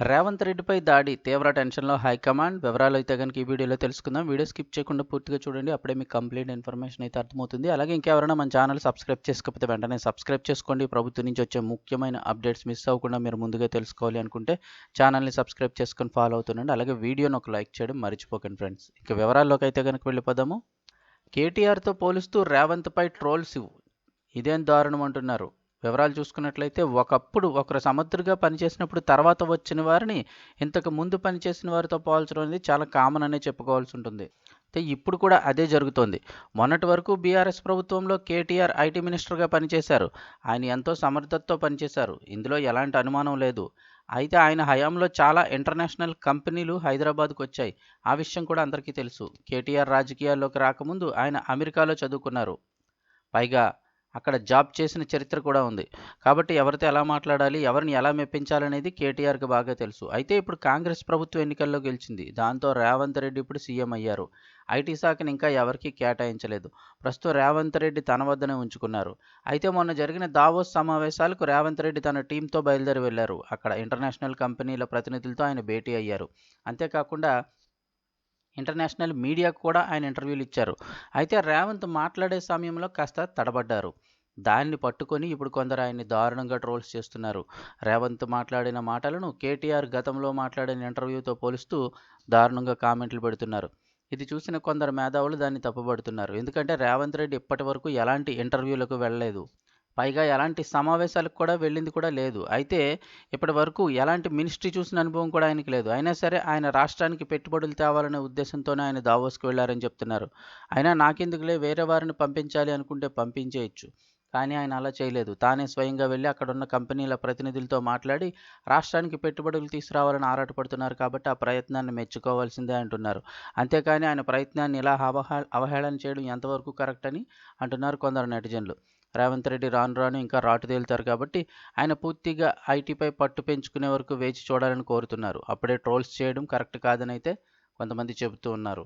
రేవంత్ రెడ్డిపై దాడి తీవ్ర టెన్షన్లో హైకమాండ్. వివరాలు అయితే కనుక ఈ వీడియోలో తెలుసుకుందాం. వీడియో స్కిప్ చేయకుండా పూర్తిగా చూడండి. అప్పుడే మీకు కంప్లీట్ ఇన్ఫర్మేషన్ అయితే అర్థమవుతుంది. అలాగే ఇంకెవరైనా మన ఛానల్ సబ్స్క్రైబ్ చేసుకోకపోతే వెంటనే సబ్స్క్రైబ్ చేసుకోండి. ప్రభుత్వం నుంచి వచ్చే ముఖ్యమైన అప్డేట్స్ మిస్ అవ్వకుండా మీరు ముందుగా తెలుసుకోవాలి అనుకుంటే ఛానల్ని సబ్స్క్రైబ్ చేసుకొని ఫాలో అవుతుండండి. అలాగే వీడియోని ఒక లైక్ చేయడం మర్చిపోకండి ఫ్రెండ్స్. ఇక వివరాల్లోకి అయితే కనుక వెళ్ళిపోదాము. కేటీఆర్తో పోలుస్తూ రేవంత్పై ట్రోల్స్ ఇదేం దారుణం అంటున్నారు? వివరాలు చూసుకున్నట్లయితే ఒకప్పుడు ఒకరు సమర్థుడిగా పనిచేసినప్పుడు తర్వాత వచ్చిన వారిని ఇంతకు ముందు పనిచేసిన వారితో పోల్చడం అనేది చాలా కామన్ అనే చెప్పుకోవాల్సి ఉంటుంది. అయితే ఇప్పుడు కూడా అదే జరుగుతోంది. మొన్నటి వరకు బీఆర్ఎస్ ప్రభుత్వంలో కేటీఆర్ ఐటీ మినిస్టర్గా పనిచేశారు. ఆయన ఎంతో సమర్థతతో పనిచేశారు. ఇందులో ఎలాంటి అనుమానం లేదు. అయితే ఆయన హయాంలో చాలా ఇంటర్నేషనల్ కంపెనీలు హైదరాబాద్కు వచ్చాయి. ఆ విషయం కూడా అందరికీ తెలుసు. కేటీఆర్ రాజకీయాల్లోకి రాకముందు ఆయన అమెరికాలో చదువుకున్నారు. పైగా అక్కడ జాబ్ చేసిన చరిత్ర కూడా ఉంది. కాబట్టి ఎవరితో ఎలా మాట్లాడాలి ఎవరిని ఎలా మెప్పించాలనేది కేటీఆర్కి బాగా తెలుసు. అయితే ఇప్పుడు కాంగ్రెస్ ప్రభుత్వం ఎన్నికల్లో గెలిచింది. దాంతో రేవంత్ రెడ్డి ఇప్పుడు సీఎం అయ్యారు. ఐటీ శాఖను ఇంకా ఎవరికీ కేటాయించలేదు. ప్రస్తుతం రేవంత్ రెడ్డి తన వద్దనే ఉంచుకున్నారు. అయితే మొన్న జరిగిన దావోస్ సమావేశాలకు రేవంత్ రెడ్డి తన టీంతో బయలుదేరి వెళ్ళారు అక్కడ ఇంటర్నేషనల్ కంపెనీల ప్రతినిధులతో ఆయన భేటీ అయ్యారు. అంతేకాకుండా ఇంటర్నేషనల్ మీడియాకు కూడా ఆయన ఇంటర్వ్యూలు ఇచ్చారు. అయితే రేవంత్ మాట్లాడే సమయంలో కాస్త తడబడ్డారు. దాన్ని పట్టుకొని ఇప్పుడు కొందరు ఆయన్ని దారుణంగా ట్రోల్స్ చేస్తున్నారు. రేవంత్ మాట్లాడిన మాటలను కేటీఆర్ గతంలో మాట్లాడిన ఇంటర్వ్యూతో పోలుస్తూ దారుణంగా కామెంట్లు పెడుతున్నారు. ఇది చూసిన కొందరు మేధావులు దాన్ని తప్పుపడుతున్నారు ఎందుకంటే రేవంత్ రెడ్డి ఇప్పటి వరకు ఎలాంటి ఇంటర్వ్యూలకు వెళ్ళలేదు. పైగా ఎలాంటి సమావేశాలకు కూడా వెళ్ళింది కూడా లేదు. అయితే ఇప్పటి వరకు ఎలాంటి మినిస్ట్రీ చూసిన అనుభవం కూడా ఆయనకి లేదు. అయినా సరే ఆయన రాష్ట్రానికి పెట్టుబడులు తేవాలనే ఉద్దేశంతోనే ఆయన దావోస్కి వెళ్ళారని చెప్తున్నారు. అయినా నాకెందుకులే వేరే వారిని పంపించాలి అనుకుంటే పంపించేయచ్చు. కానీ ఆయన అలా చేయలేదు. తానే స్వయంగా వెళ్ళి అక్కడ ఉన్న కంపెనీల ప్రతినిధులతో మాట్లాడి రాష్ట్రానికి పెట్టుబడులు తీసుకురావాలని ఆరాటపడుతున్నారు కాబట్టి ఆ ప్రయత్నాన్ని మెచ్చుకోవాల్సిందే అంటున్నారు. అంతేకాని ఆయన ప్రయత్నాన్ని ఇలా అవహే అవహేళన చేయడం ఎంతవరకు కరెక్ట్ అని అంటున్నారు కొందరు నెటిజన్లు. రేవంత్ రెడ్డి రాను రాను ఇంకా రాటు తేలుతారు కాబట్టి ఆయన పూర్తిగా ఐటీపై పట్టు పెంచుకునే వరకు వేచి చూడాలని కోరుతున్నారు. అప్పుడే ట్రోల్స్ చేయడం కరెక్ట్ కాదని అయితే కొంతమంది చెబుతూ ఉన్నారు.